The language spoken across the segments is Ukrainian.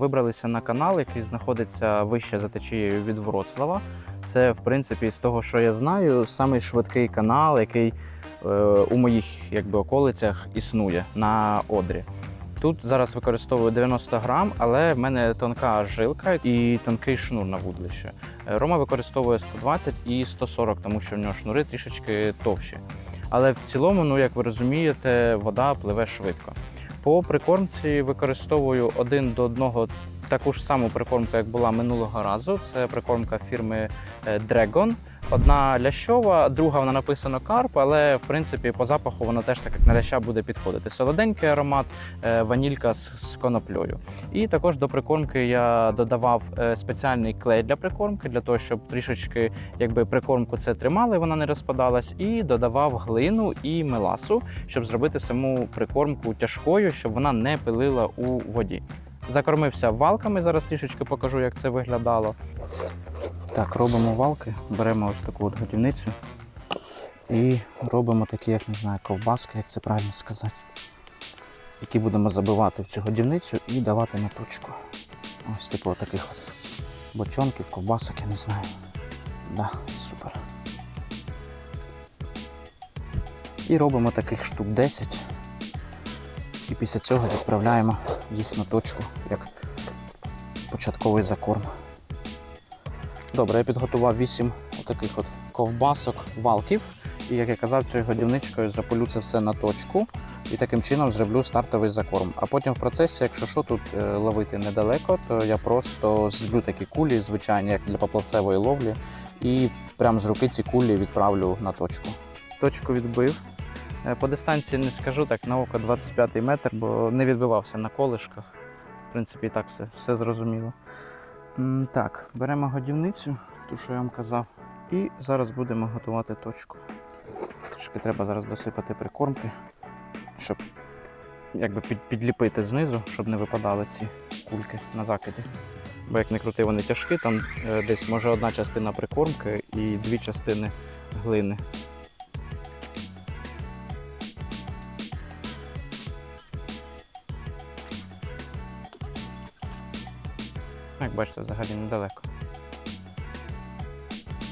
Вибралися на канал, який знаходиться вище за течією від Вроцлава. Це, в принципі, з того, що я знаю, самий швидкий канал, який е, у моїх якби, околицях існує на Одрі. Тут зараз використовую 90 грам, але в мене тонка жилка і тонкий шнур на вудлище. Е, Рома використовує 120 і 140, тому що в нього шнури трішечки товщі. Але в цілому, ну як ви розумієте, вода пливе швидко. По прикормці використовую один до одного таку ж саму прикормку, як була минулого разу. Це прикормка фірми е, Dragon. Одна лящова, друга вона написано карп, але в принципі по запаху вона теж так як на ляща буде підходити. Солоденький аромат, е, ванілька з, коноплею. І також до прикормки я додавав е, спеціальний клей для прикормки, для того, щоб трішечки якби прикормку це тримали, вона не розпадалась, і додавав глину і меласу, щоб зробити саму прикормку тяжкою, щоб вона не пилила у воді. Закормився валками. Зараз трішечки покажу, як це виглядало. Так, робимо валки, беремо ось таку от годівницю і робимо такі, як не знаю, ковбаски, як це правильно сказати, які будемо забивати в цю годівницю і давати на точку. Ось типу таких от бочонків, ковбасок, я не знаю. Да, супер. І робимо таких штук 10. І після цього відправляємо їх на точку як початковий закорм. Добре, я підготував 8 таких от ковбасок, валків. І як я казав, цією годівничкою запалю це все на точку і таким чином зроблю стартовий закорм. А потім в процесі, якщо що тут е, ловити недалеко, то я просто зроблю такі кулі, звичайні, як для поплавцевої ловлі, і прямо з руки ці кулі відправлю на точку. Точку відбив. Е, По дистанції не скажу так, на око 25 метр, бо не відбивався на колишках. В принципі, і так все, все зрозуміло. Так, беремо годівницю, ту, що я вам казав, і зараз будемо готувати точку. Трішки треба зараз досипати прикормки, щоб якби під, підліпити знизу, щоб не випадали ці кульки на закиді. Бо як не крути, вони тяжкі, там е, десь може одна частина прикормки і дві частини глини. Як бачите, взагалі недалеко.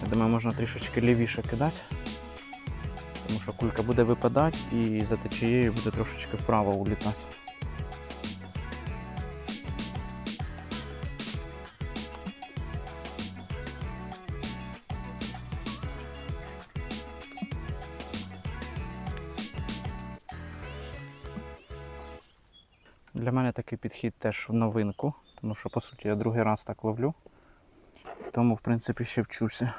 Я думаю, можна трішечки лівіше кидати, тому що кулька буде випадати і за течією буде трошечки вправо улітати. Такий підхід теж в новинку, тому що по суті я другий раз так ловлю. Тому, в принципі, ще вчуся.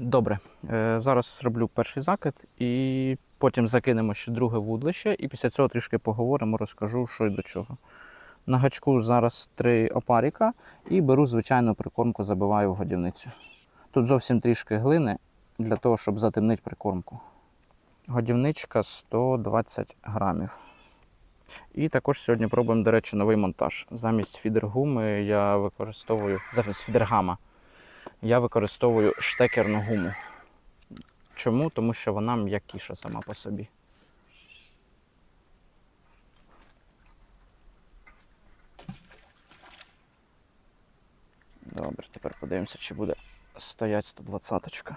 Добре, е, зараз зроблю перший закид і потім закинемо ще друге вудлище, і після цього трішки поговоримо, розкажу, що і до чого. На гачку зараз три опаріка і беру звичайну прикормку, забиваю в годівницю. Тут зовсім трішки глини для того, щоб затемнити прикормку. Годівничка 120 грамів. І також сьогодні пробуємо, до речі, новий монтаж. Замість фідергуми я використовую, замість фідергама я використовую штекерну гуму. Чому? Тому що вона м'якіша сама по собі. Добре, тепер подивимося, чи буде стоять 120-ка.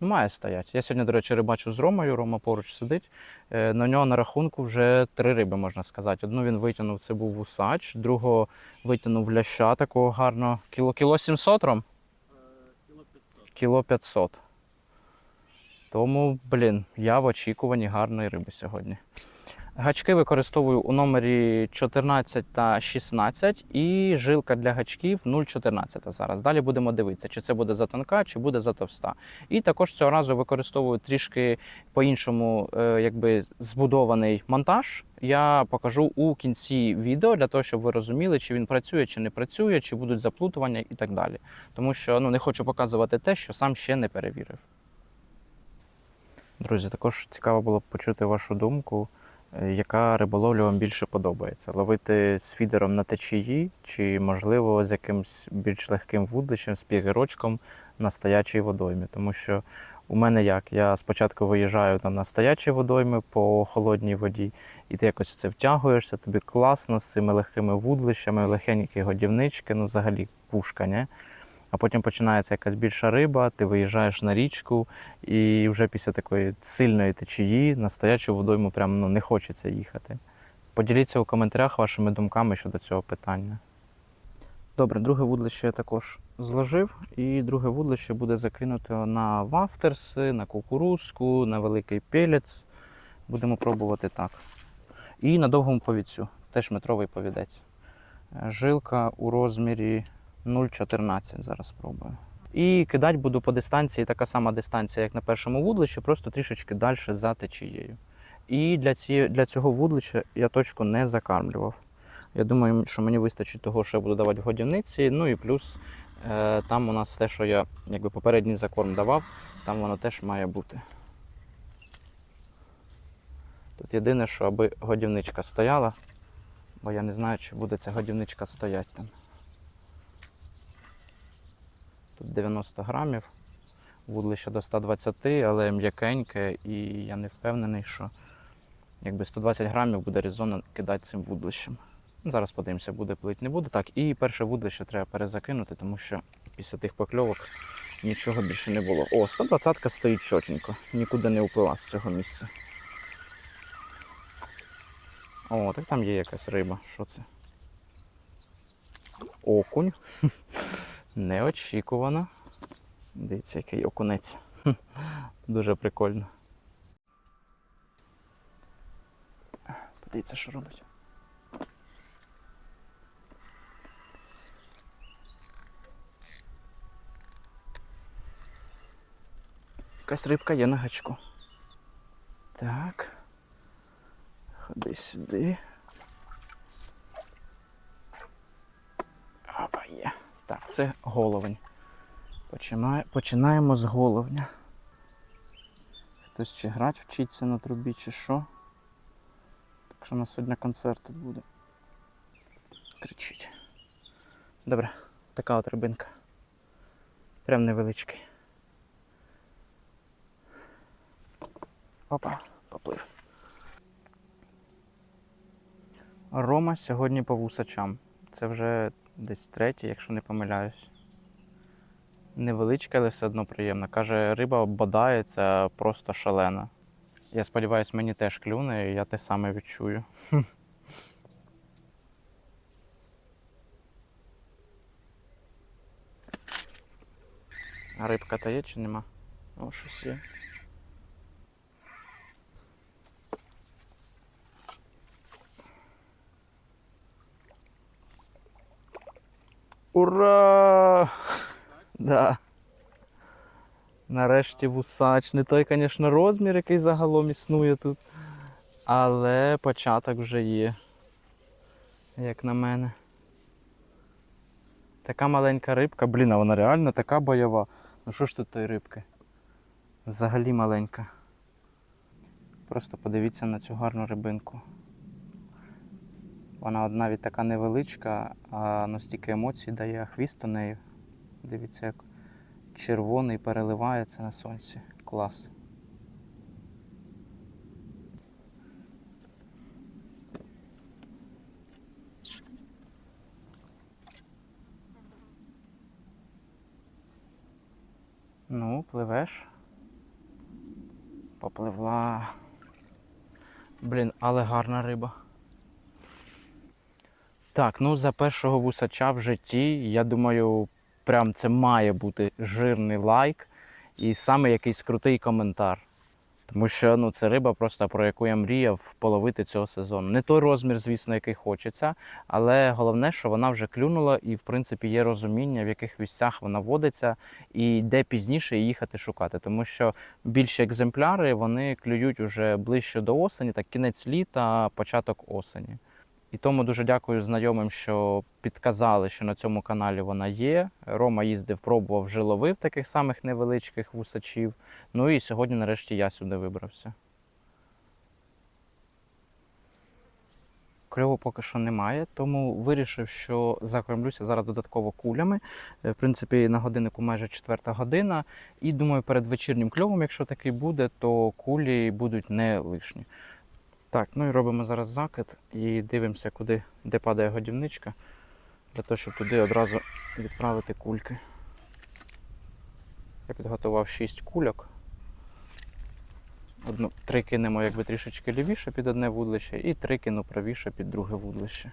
Ну, має стоять. Я сьогодні, до речі, рибачу з Ромою. Рома поруч сидить. Е, На нього на рахунку вже три риби, можна сказати. Одну він витягнув, це був вусач, другого витягнув ляща такого гарного. Кіло, кіло 700 ром? Кіло 500. Тому, блін, я в очікуванні гарної риби сьогодні. Гачки використовую у номері 14 та 16 і жилка для гачків 0,14 зараз. Далі будемо дивитися, чи це буде затонка, чи буде затовста. І також цього разу використовую трішки по-іншому е, якби збудований монтаж. Я покажу у кінці відео для того, щоб ви розуміли, чи він працює, чи не працює, чи будуть заплутування і так далі. Тому що ну, не хочу показувати те, що сам ще не перевірив. Друзі, також цікаво було б почути вашу думку. Е, Яка риболовля вам більше подобається? Ловити з фідером на течії, чи, можливо, з якимось більш легким вудлищем, з пігерочком на стоячій водоймі? Тому що У мене як? Я спочатку виїжджаю там на стоячі водойми по холодній воді, і ти якось в це втягуєшся, тобі класно з цими легкими вудлищами, легенькі годівнички, ну взагалі пушка, не? А потім починається якась більша риба, ти виїжджаєш на річку, і вже після такої сильної течії на стоячу водойму прям ну, не хочеться їхати. Поділіться у коментарях вашими думками щодо цього питання. Добре, друге вудлище я також зложив, і друге вудлище буде закинуто на вафтерси, на кукурузку, на великий пелець. Будемо пробувати так. І на довгому повідцю, теж метровий повідець. Е, Жилка у розмірі 0,14 зараз спробую. І кидати буду по дистанції, така сама дистанція, як на першому вудлищі, просто трішечки далі за течією. І для, ці, для цього вудлища я точку не закармлював. Я думаю, що мені вистачить того, що я буду давати в годівниці. Ну і плюс е, там у нас те, що я якби попередній закорм давав, там воно теж має бути. Тут єдине, що аби годівничка стояла, бо я не знаю, чи буде ця годівничка стояти там. Тут 90 грамів, вудлище до 120, але м'якеньке, і я не впевнений, що якби 120 грамів буде резонно кидати цим вудлищем. Зараз подивимося, буде плить, не буде. Так, і перше вудлище треба перезакинути, тому що після тих покльовок нічого більше не було. О, 120-ка стоїть чотенько, нікуди не вплила з цього місця. О, так там є якась риба. Що це? Окунь. Неочікувано. Дивіться, який окунець. Дуже прикольно. Подивіться, що робить. Якась рибка є на гачку. Так. Ходи сюди. Опа, є. Так, це головень. Починає, починаємо з головня. Хтось чи грати вчиться на трубі, чи що. Так що у нас сьогодні концерт тут буде. Кричить. Добре, така от рибинка. Прям невеличкий. Опа, поплив. Рома сьогодні по вусачам. Це вже десь третій, якщо не помиляюсь. Невеличка, але все одно приємна. Каже, риба бодається просто шалена. Я сподіваюся, мені теж клюне, і я те саме відчую. Рибка та є чи нема? О, щось є. Ура! Да. Нарешті вусач. Не той, звісно, розмір, який загалом існує тут. Але початок вже є. Як на мене. Така маленька рибка. Блін, а вона реально така бойова. Ну що ж тут тої рибки? Взагалі маленька. Просто подивіться на цю гарну рибинку. Вона навіть така невеличка, а ну стільки емоцій дає, хвіст у неї. Дивіться, як червоний переливається на сонці. Клас. Ну, пливеш. Попливла. Блін, але гарна риба. Так, ну за першого вусача в житті, я думаю, прям це має бути жирний лайк і саме якийсь крутий коментар. Тому що ну, це риба, просто про яку я мріяв половити цього сезону. Не той розмір, звісно, який хочеться, але головне, що вона вже клюнула, і в принципі є розуміння, в яких місцях вона водиться, і де пізніше їхати шукати. Тому що більші екземпляри вони клюють уже ближче до осені, так кінець літа, початок осені. І тому дуже дякую знайомим, що підказали, що на цьому каналі вона є. Рома їздив, пробував, вже ловив таких самих невеличких вусачів. Ну і сьогодні, нарешті, я сюди вибрався. кльову поки що немає, тому вирішив, що закормлюся зараз додатково кулями. Е, В принципі, на годиннику майже четверта година. І думаю, перед вечірнім кльовом, якщо такий буде, то кулі будуть не лишні. Так, ну і робимо зараз закид і дивимося, куди, де падає годівничка, для того, щоб туди одразу відправити кульки. Я підготував 6 кульок. Одну, три кинемо якби трішечки лівіше під одне вудлище, і три кину правіше під друге вудлище.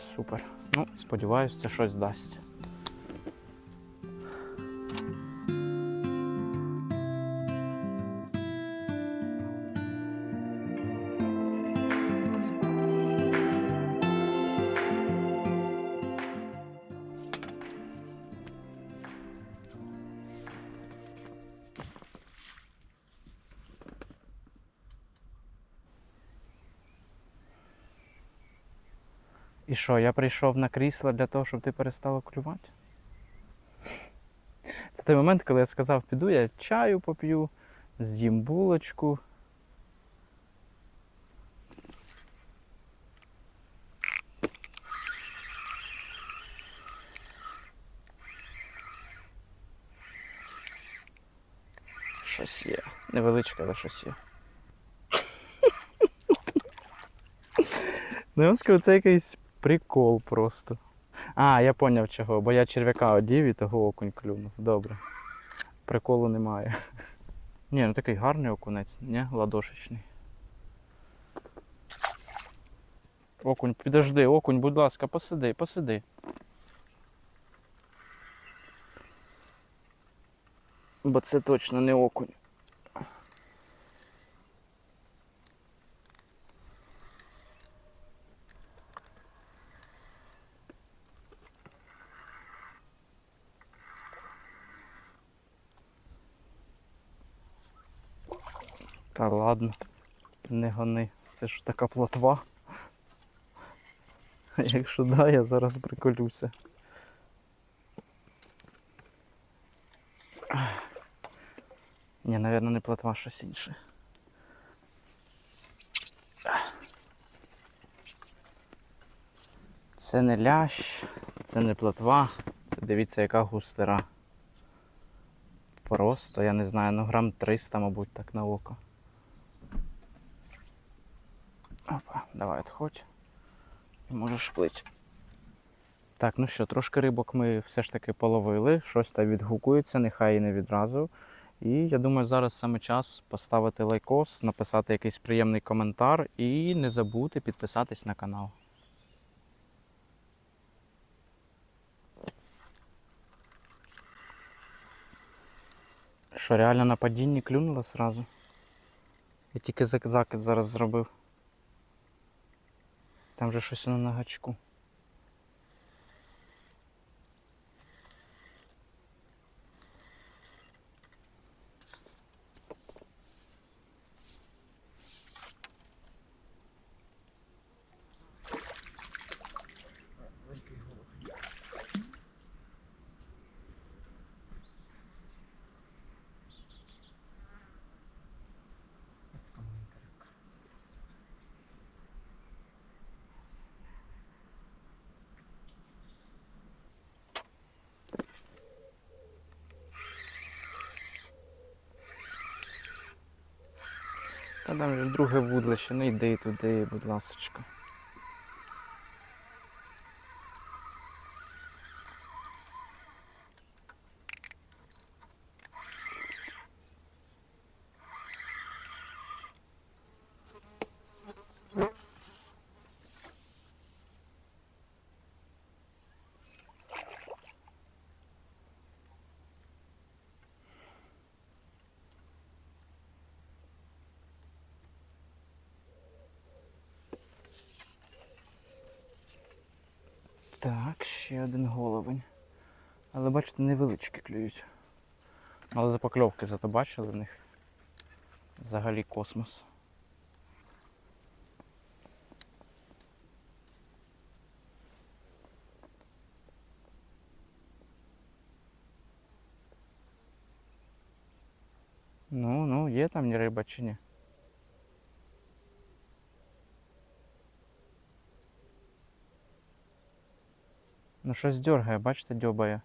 Супер. Ну, сподіваюся, це щось дасть. І що, я прийшов на крісло для того, щоб ти перестала клювати? Це той момент, коли я сказав, піду, я чаю поп'ю, з'їм булочку. Щось є. Невеличке, але щось є. Ну, я вам скажу, це якийсь прикол просто. А, я поняв чого, бо я черв'яка одів і того окунь клюнув. Добре. Приколу немає. Ні, ну такий гарний окунець, ні, ладошечний. Окунь, підожди, окунь, будь ласка, посиди, посиди. Бо це точно не окунь. Та ладно, не гони. Це ж така плотва. Якщо да, я зараз приколюся. Ні, напевно, не плотва, щось інше. Це не лящ, це не плотва, це дивіться, яка густера. Просто, я не знаю, ну грам 300, мабуть, так на око. Опа, давай відходь. І можеш плить. Так, ну що, трошки рибок ми все ж таки половили, щось там відгукується, нехай і не відразу. І я думаю, зараз саме час поставити лайкос, написати якийсь приємний коментар і не забути підписатись на канал. Що, реально на падінні клюнуло зразу? Я тільки зак- закид зараз зробив. Там же щось воно на гачку. Та там вже друге вудлище, ну йди туди, будь ласочка. Так, ще один головень. Але бачите, невеличкі клюють. Але запакльовки зато бачили в них. Взагалі космос. Ну, ну, є там ні риба чи ні? Ну щось дергає, бачите, дьобає.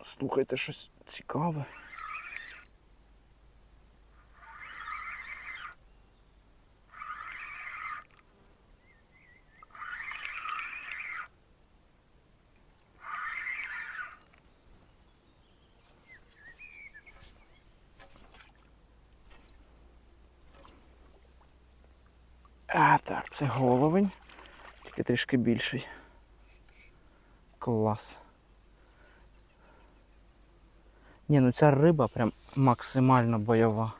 Слухайте, щось цікаве. А, так, це головень. Тільки трішки більший. Клас. Ні, ну ця риба прям максимально бойова.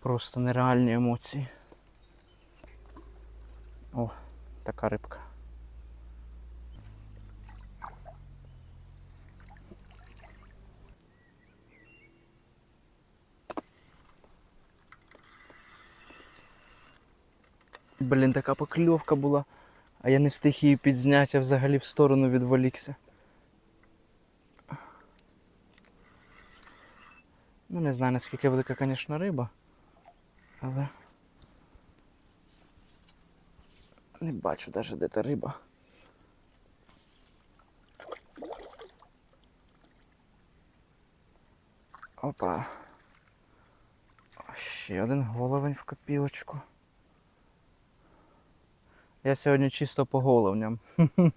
Просто нереальні емоції. О, така рибка. Блін, така покльовка була, а я не встиг її підзняти, я взагалі в сторону відволікся. Ну, не знаю наскільки велика, звісно, риба, але не бачу навіть де та риба. Опа. Ще один головень в копілочку. Я сьогодні чисто по головням.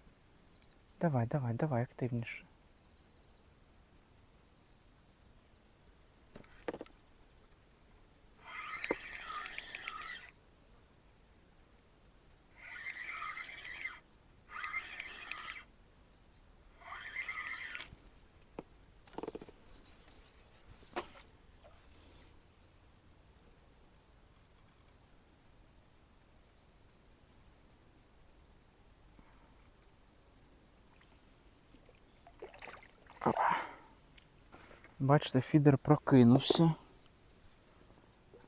Давай, давай, давай, активніше. Бачите, фідер прокинувся.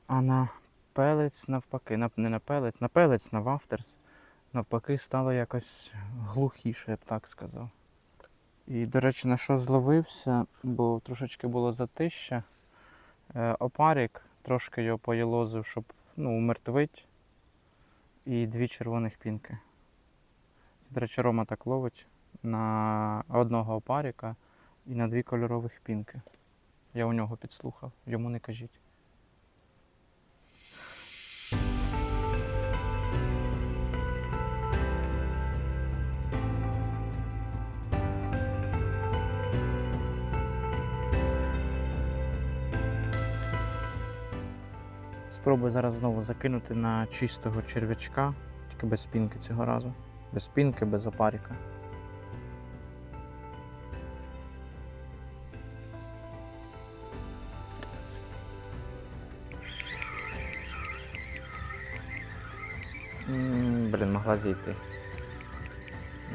А на пелець навпаки, на, не на пелець, на пелець, на вафтерс. Навпаки, стало якось глухіше, я б так сказав. І, до речі, на що зловився, бо трошечки було затища. Е, опарік, трошки його поєлозив, щоб ну, умертвить. І дві червоних пінки. Це, до речі, Рома так ловить на одного опаріка і на дві кольорових пінки. Я у нього підслухав, йому не кажіть. Спробую зараз знову закинути на чистого черв'ячка, тільки без спінки цього разу. Без спінки, без опаріка. Могла зійти.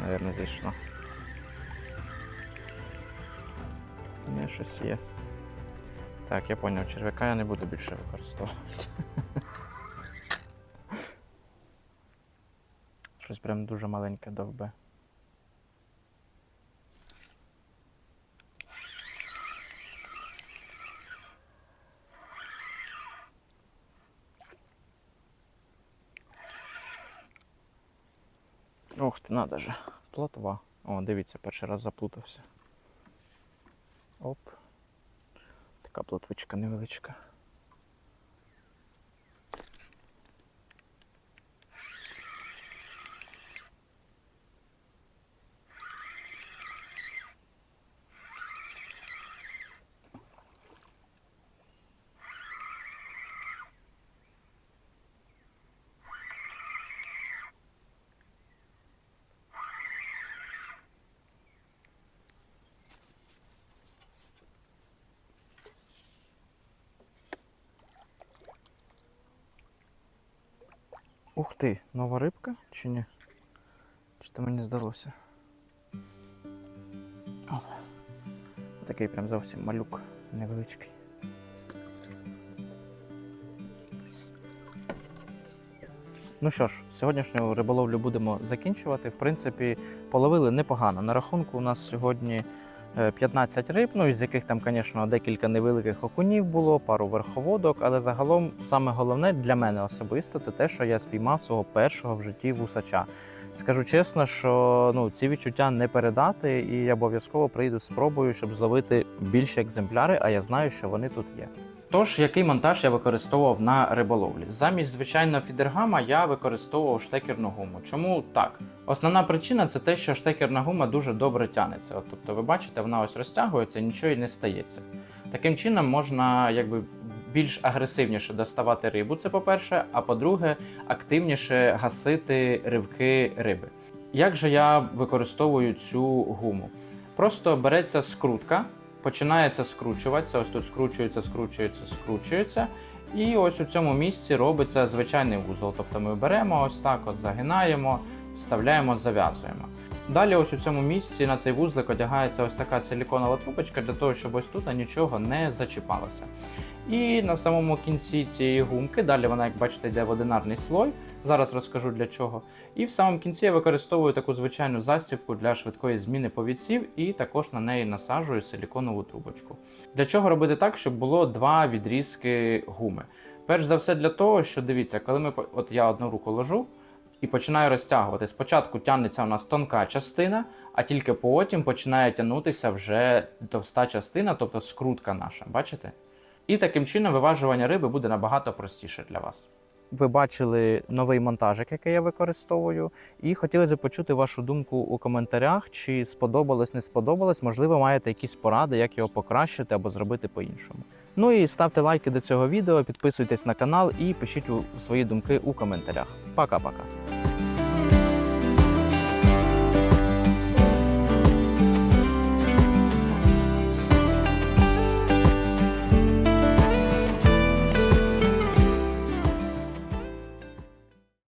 Наверно, зійшла. Ні, щось є. Так, я зрозумів, черв'яка я не буду більше використовувати. Щось прям дуже маленьке довбе. Ох надо же. Плотва. О, дивіться, перший раз заплутався. Оп. Така плотвичка невеличка. Ух ти, нова рибка чи ні? Чи то мені здалося? О, такий прям зовсім малюк невеличкий. Ну що ж, сьогоднішню риболовлю будемо закінчувати. В принципі, половили непогано. На рахунку у нас сьогодні 15 риб, ну із яких там, звісно, декілька невеликих окунів було, пару верховодок. Але загалом саме головне для мене особисто це те, що я спіймав свого першого в житті вусача. Скажу чесно, що ну, ці відчуття не передати, і я обов'язково прийду спробую, щоб зловити більше екземпляри, а я знаю, що вони тут є. Тож, який монтаж я використовував на риболовлі? Замість звичайного фідергама я використовував штекерну гуму. Чому так? Основна причина це те, що штекерна гума дуже добре тянеться. От, тобто, ви бачите, вона ось розтягується, нічого й не стається. Таким чином можна якби більш агресивніше доставати рибу, це по-перше, а по-друге, активніше гасити ривки риби. Як же я використовую цю гуму? Просто береться скрутка, починається скручуватися. Ось тут скручується, скручується, скручується. І ось у цьому місці робиться звичайний вузол. Тобто ми беремо ось так, от загинаємо, вставляємо, зав'язуємо. Далі, ось у цьому місці на цей вузлик одягається ось така силіконова трубочка для того, щоб ось тут нічого не зачіпалося. І на самому кінці цієї гумки, далі вона, як бачите, йде в одинарний слой. Зараз розкажу для чого. І в самому кінці я використовую таку звичайну застібку для швидкої зміни повідців і також на неї насаджую силіконову трубочку. Для чого робити так, щоб було два відрізки гуми? Перш за все, для того, що дивіться, коли ми от я одну руку ложу і починаю розтягувати. Спочатку тягнеться у нас тонка частина, а тільки потім починає тягнутися вже товста частина, тобто скрутка наша. Бачите? І таким чином виважування риби буде набагато простіше для вас. Ви бачили новий монтажик, який я використовую, і хотілося б почути вашу думку у коментарях, чи сподобалось, не сподобалось. Можливо, маєте якісь поради, як його покращити або зробити по-іншому. Ну і ставте лайки до цього відео, підписуйтесь на канал і пишіть свої думки у коментарях. Пока-пока.